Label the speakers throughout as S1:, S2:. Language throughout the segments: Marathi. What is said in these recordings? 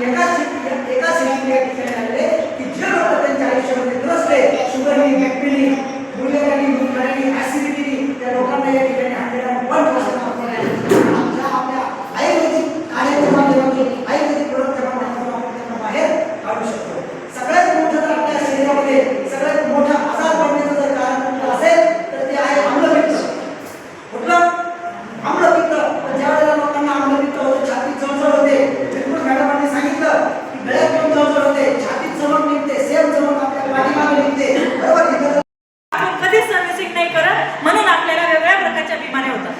S1: आणि एकाच एका एकाच ठिकाणी या ठिकाणी आलेले की जे लोक त्यांच्या आयुष्यामध्ये त्रसले शुगरनी बीपीनी आपण
S2: कधीच सर्व्हिसिंग नाही करत म्हणून आपल्याला वेगवेगळ्या प्रकारच्या बिमाऱ्या होतात.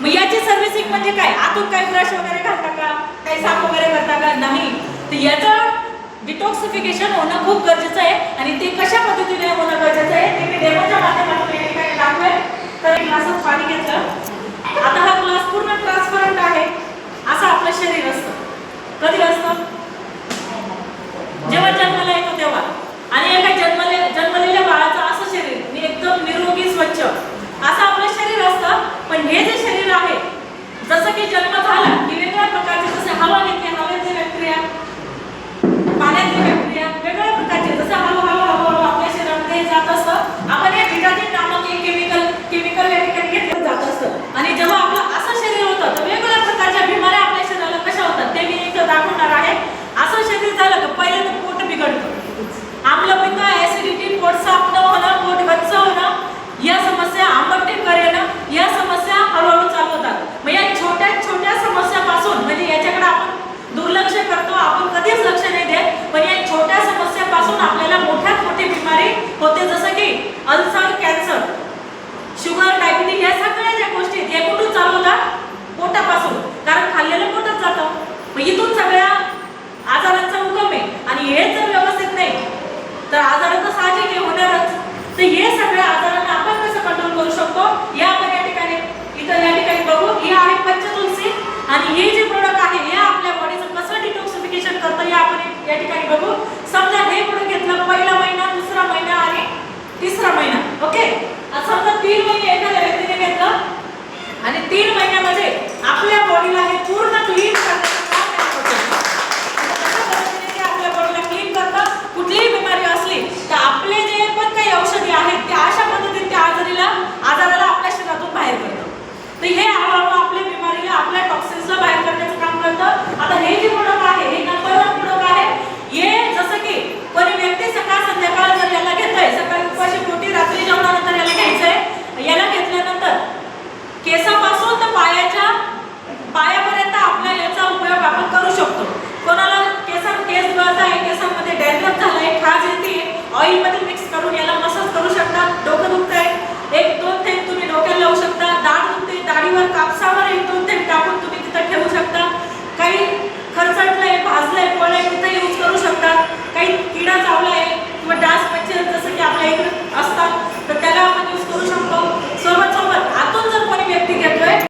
S2: मग याची सर्व्हिसिंग म्हणजे काय? आतून काही ब्रश वगैरे घालता का? काही साफ वगैरे करता का? नाही. तर याचं डिटॉक्सिफिकेशन होणं खूप गरजेचं आहे आणि ते कशा पद्धतीने होणं गरजेचं आहे ते मी डेमोच्या माध्यमातून या ठिकाणी दाखवेल तर एक ग्लासात पाणी घेतलं आता हा ग्लास पूर्ण ट्रान्सपरंट आहे असं आपलं शरीर असतं कधी असतं जेव्हा जन्माला येतो तेव्हा आणि एका जन्मले जन्मलेल्या बाळाचं असं शरीर मी एकदम निरोगी स्वच्छ असं आपलं शरीर असतं पण हे जे शरीर आहे जसं की जन्म झाला की वेगळ्या प्रकारचे जसे हवा घेते हवेचे बॅक्टेरिया पाण्यातले बॅक्टेरिया वेगळ्या प्रकारचे जसं हळूहळू हळूहळू आपल्या शरीरामध्ये हे जात असतं आपण हे विटामिन नामक एक केमिकल केमिकल या ठिकाणी घेतलं जात असतं आणि जेव्हा आपलं असं शरीर होतं तर वेगवेगळ्या प्रकारच्या बिमाऱ्या आपल्या शरीराला कशा होतात ते मी इथं दाखवणार आहे असं शरीर झालं का पहिले तर पोट बिघडतं आम्लपित्त ऍसिडिटी पोट साफ न होणं पोट गच्च होणं या समस्या आंबटटीकर येणं या समस्या हळूहळू चालू होतात मग या छोट्या छोट्या समस्यापासून म्हणजे याच्याकडे आपण दुर्लक्ष करतो आपण कधीच लक्ष नाही देत पण या छोट्या समस्यापासून आपल्याला मोठ्यात मोठी बिमारी होते जसं की अल्सर कॅन्सर शुगर डायबिटीज या सगळ्या ज्या गोष्टी आहेत, या कुठून चालू होतात पोटापासून. कारण खाल्लेलं पोटच जातं. मग इथून सगळ्या आजारांचा उगम आहे. आणि हे जर व्यवस्थित नाही तर आजार तर साहजिक आहे होणारच. तर हे सगळ्या आजारांना आपण कसं कंट्रोल करू शकतो? या आपण या ठिकाणी इथं या ठिकाणी बघू. हे आहे पंचतुलसी. आणि हे जे प्रोडक्ट आहे हे आपल्या बॉडीचं कसं डिटॉक्सिफिकेशन करतं हे आपण या ठिकाणी तीन महिने एखाद्या व्यक्तीने घेतलं आणि तीन महिन्यामध्ये आपल्या बॉडीला हे पूर्ण क्लीन आपल्या बॉडीला क्लीन करतं. कुठलीही बिमारी असली तर आपले जे पण काही औषधी आहेत त्या अशा पद्धतीने त्या आजारीला आजाराला आपल्या शरीरातून बाहेर करतं. तर हे हळूहळू आपल्या बिमारीला आपल्या टॉक्सिन्सला बाहेर करण्याचं काम करतं. आता हे जे प्रोडक्ट आहे हे नंबर वन आहे. हे जसं की कोणी व्यक्ती सकाळ संध्याकाळ जर याला घेत सकाळी उपाशी